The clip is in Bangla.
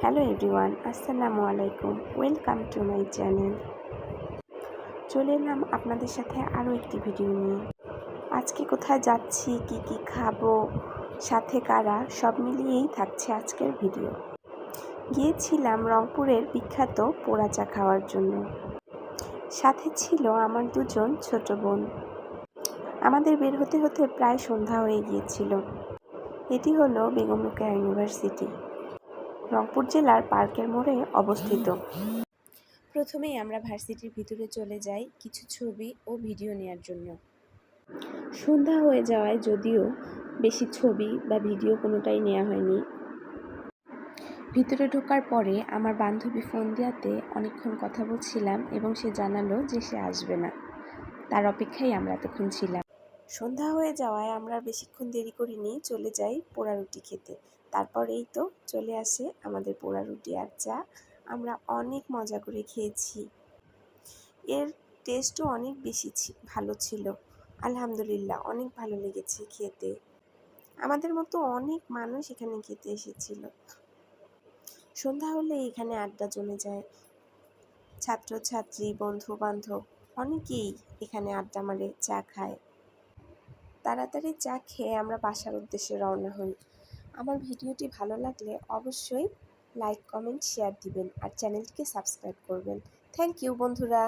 হ্যালো এভরিওয়ান আসসালামু আলাইকুম ওয়েলকাম টু মাই চ্যানেল চলে এলাম আপনাদের সাথে আরও একটি ভিডিও নিয়ে। আজকে কোথায় যাচ্ছি, কি কি খাব, সাথে কারা, সব মিলিয়েই থাকছে আজকের ভিডিও গিয়েছিলাম রংপুরের বিখ্যাত পোড়া চা খাওয়ার জন্য। সাথে ছিল আমার দুজন ছোট বোন। আমাদের বের হতে হতে প্রায় সন্ধ্যা হয়ে গিয়েছিল। এটি হলো বেগম ইউনিভার্সিটি। রংপুর জেলার পার্কের মোড়ে অবস্থিত। প্রথমেই আমরা ভার্সিটির ভিতরে চলে যাই কিছু ছবি ও ভিডিও নেওয়ার জন্য। সন্ধ্যা হয়ে যাওয়ায় যদিও বেশি ছবি বা ভিডিও কোনোটাই নেওয়া হয়নি। ভিতরে ঢোকার পরে আমার বান্ধবী ফোন দেওয়াতে অনেকক্ষণ কথা বলছিলাম এবং সে জানালো যে সে আসবে না। তার অপেক্ষায় আমরা এতক্ষণ ছিলাম। সন্ধ্যা হয়ে যাওয়ায় আমরা বেশিক্ষণ দেরি করিনি চলে যাই পোড়া রুটি খেতে। তারপর এই তো চলে আসে আমাদের পোড়া রুটি আর চা। আমরা অনেক মজা করে খেয়েছি। এর টেস্টও অনেক বেশি ভালো ছিল। আলহামদুলিল্লাহ, অনেক ভালো লেগেছে খেতে। আমাদের মতো অনেক মানুষ এখানে খেতে এসেছিল। সন্ধ্যা হলে এখানে আড্ডা জমে যায়। ছাত্রছাত্রী বন্ধু বান্ধব অনেকেই এখানে আড্ডা মারে, চা খায়। তাড়াতাড়ি চা খেয়ে আমরা বাসার উদ্দেশ্যে রওনা হই। আমার ভিডিওটি ভালো লাগলে অবশ্যই লাইক কমেন্ট শেয়ার দিবেন আর চ্যানেলটিকে সাবস্ক্রাইব করবেন। থ্যাংক ইউ বন্ধুরা।